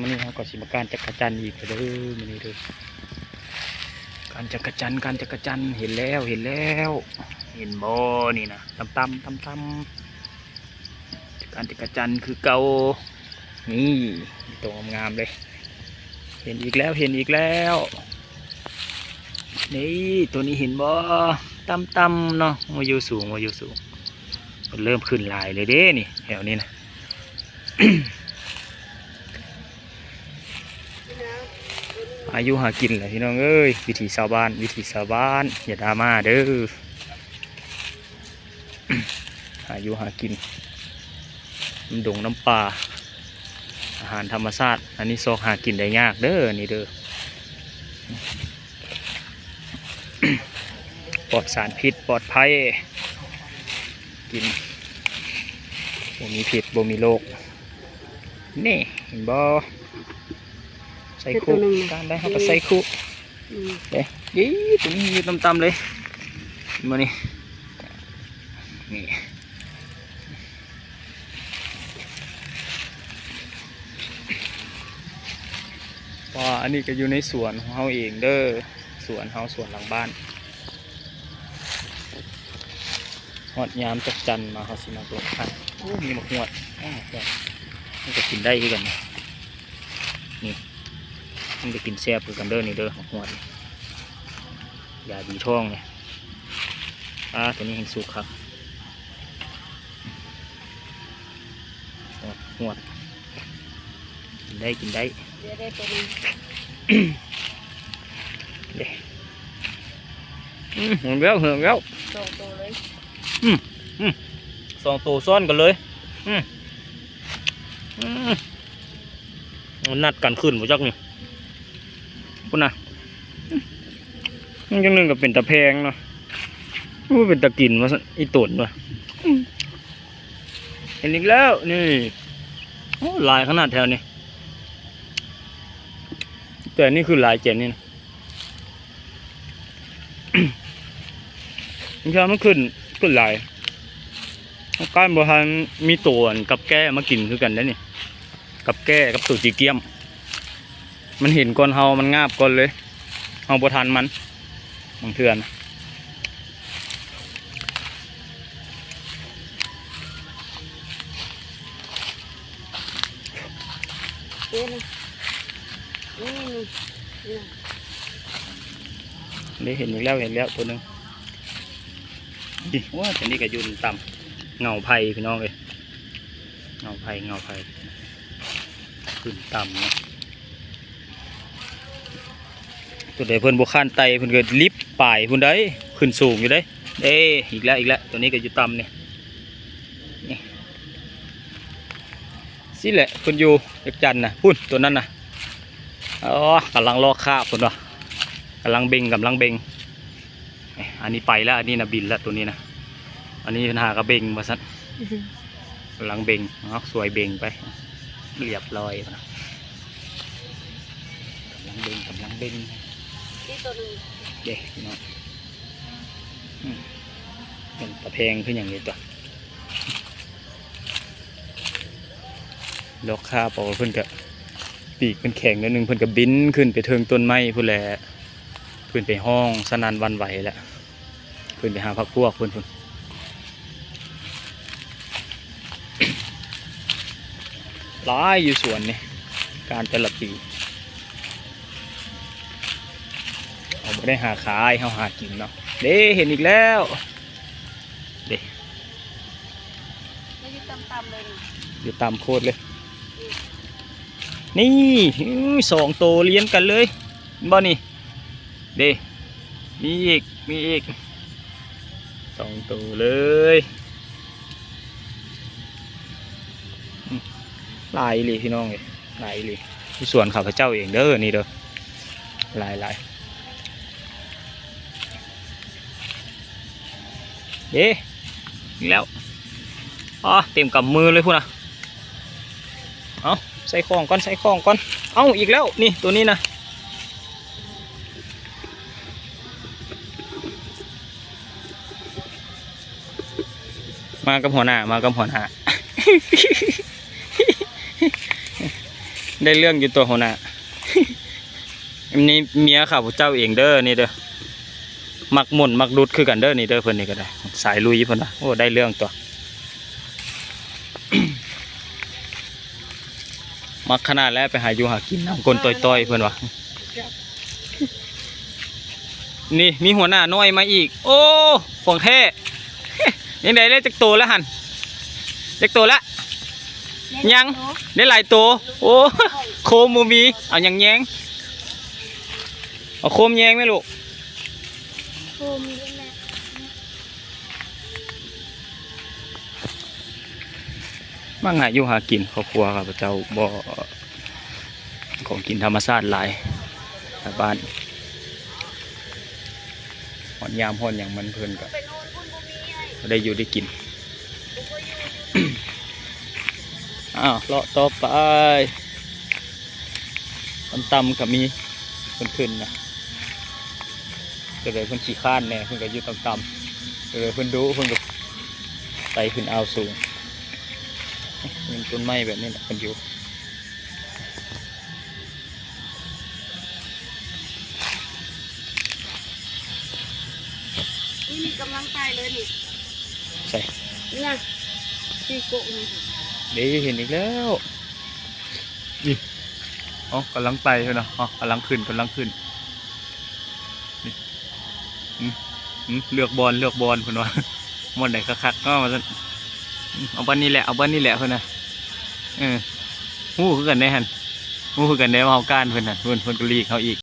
มันนี่เขาก็สิมาการจักรจันอีกเด้อมันนี่เด้อการจักรจันการจักรจันเห็นแล้วเห็นแล้ว เห็นบ่นี่นะตำตำตำตำการจักรจันคือเกานี่ตัวงามๆเลย เห็นอีกแล้วเห็นอีกแล้ว นี่ตัวนี้เห็นบ่ตำตำๆเนาะมาอยู่สูงมาอยู่สูงมันเริ่มขึ้นลายเลยเด้นี่แถวนี้นะ อายุหากินแหละพี่น้องเอ้ยวิถีชาวบ้าน วิถีชาวบ้านอย่าดราม่าเด้ออายุหากินน้ำดงน้ำปลาอาหารธรรมชาติ อันนี้ซอกหากินได้ยากเด้อนี่เด้อปลอดสารพิษปลอดภัย กินบ่มีพิษบ่มีโรคนี่เห็นบ่ ใส่คุเป็นตัวหนึ่งการได้เขาก็ใส่คุอืมเด้ยี่ตัวนี้อยู่ต่ำๆเลยมานี่นี่ว่าอันนี้ก็อยู่ในสวนของเฮาเองเด้อสวนเฮาสวนหลังบ้านหอดยามจักจันทร์มาเขาสิมาตัวอะโอ้มีหมกหวดอ้าวหมกหวดมันก็กินได้คือกันนะนี่ มันจะกินแซ่บคือกันเด้อนี่เด้อหมกหวดนี่ยาดีท้องเนี่ยอ่าตัวนี้เห็นสุกครับหวดหวดกินได้กินได้เดี๋ยวได้ตัวหนึงเด้อืมเหิงแล้วเหิงแล้วสองตัวเลยสองตัวซ้อนกันเลยอืมอืมมันนัดกันขึ้นบ่จักนี่ คุณน่ะมันจังนึงก็เป็นตะแพงเนาะมันเป็นตะกินมาซะอีตุ่นว่ะเห็นอีกแล้วนี่โอ้ลายขนาดแถวนี้แต่นี่คือลายเจนนี่นะมันจะมันขึ้นขึ้นลายการบริหารมีตัวนกับแก้มากินคือกันได้นี่กับแก้กับตัวจีเกียม มันเห็นก่อนเฮามันงาบก่อนเลยเฮาบ่ทันมันบางเทื่อนเดี๋ยวนะนี่นี่นี่ได้เห็นอีกแล้วเห็นแล้วตัวหนึงดิว่าแต่นี่ก็อยืนต่ำเงาไผ่พี่น้องเลยเงาไผ่เงาไผ่ขึ้นต่ำนะ ตัวใดเพิ่นบ่ข้านไตเพิ่นก็ลิฟต์ป่ายเพิ่นได้ขึ้นสูงอยู่ได้เด้อีกแล้วอีกแล้วตัวนี้ก็อยู่ต่ำเนี่ยนี่สิแหละเพิ่นอยู่เด็กจันนะพุ่นตัวนั้นนะอ๋อกำลังรอคาเพิ่นวะกำลังเบ่งกำลังเบ่งเอ้ยอันนี้ไปแล้วอันนี้นะบินแล้วตัวนี้นะอันนี้เพิ่นหากระเบงมาซัดกำลังเบงเอาสวยเบงไปเรียบร้อยนะกำลังเบงกำลังเบง นี่ตัวหนึงเด็กเนาะอืมเป็นตะแพงขึ้นอย่างนี้ตัวดอกข้าบอกว่าเพิ่นกะปีกเป็นแข็งนิดนึงเพิ่นกะบินขึ้นไปเทิงต้นไม้พุ่นแหละเพิ่นไปห้องสนานวันไหวแหละเพิ่นไปหาพักพวกเพิ่นพุ่นหลายอยู่สวนนี่การแต่ละปี เอาไม่ได้หาขายเขาหากินเนาะเด้เห็นอีกแล้วเด้ไม่ได้ต่ำๆเลยนี่อยู่ตามโคตรเลย นี่อื้อสองตัวเลี้ยงกันเลยบ่นี่เด้มีอีกมีอีกสองตัวเลยอืมหลายเลยพี่น้องเลยหลายเลยที่สวนข้าพเจ้าเองเด้อนี่เด้อหลายหลาย เอ๊อีกแล้วอ๋อเต็มกับมือเลยพูดนะเอาใส่ของก่อนใส่ของก่อน เอาอีกแล้วนี่ตัวนี้นะมากับหัวหน้ามากับหัวหน้าได้เรื่องอยู่ตัวหัวหน้าอันนี้เมียข้าพเจ้าเองเด้อนี่เด้อ มักหม่นมักดุดคือกันเด้อนี่เด้อเพิ่นนี่ก็ได้ สายลุยเพิ่นนะโอ้ได้เรื่องตัว มักขนาดแล้วไปหาอยู่หากินน้ำก้นต่อยๆเพิ่นวะนี่มีหัวหน้าน้อยมาอีก โอ้ของแท้ยังได้ได้จักโตแล้วหันจักโตแล้วยังได้หลายตัวโอ้โคมมูมีเอาอย่างแยงเอาโคมแยงไหมลูก คมด้วยแม่มั่งหาอยู่หากินครอบครัวครับเจ้าบ่ของกินธรรมชาติหลายบ้านหอนยามหอนอย่างมันเพลินก็ไปโน่นคุณบ่มีได้อยู่ได้กินอ้าวเลาะต่อไปต่ำๆกับมีเพิ่นขึ้น นะก็เลยเพิ่นขี้ข้านแน่เพิ่นก็อยู่ต่ำๆก็เลยเพิ่นดูเพิ่นก็ไต่ขึ้นเอาวสูงเป็นต้นไม้แบบนี้แหละเพิ่นอยู่นี่มีกำลังใจเลยนี่ใช่เนี่ยตีโกะนี่เดี๋ยวเห็นอีกแล้วนี่อ๋อกำลังไต่เพิ่นเนาะอ๋อกำลังขึ้นกำลังขึ้นนี่อืมอืม เลือกบอลเลือกบอลเพิ่นว่าหมดไหนคักๆก็มาเอาบ้านนี้แหละเอาบ้านนี้แหละเพิ่นน่ะเออหู้คือกันได้หั่นหู้คือกันได้ว่าเอาการเพิ่นน่ะเพื่อนเพื่อนก็ลีกเขาอีก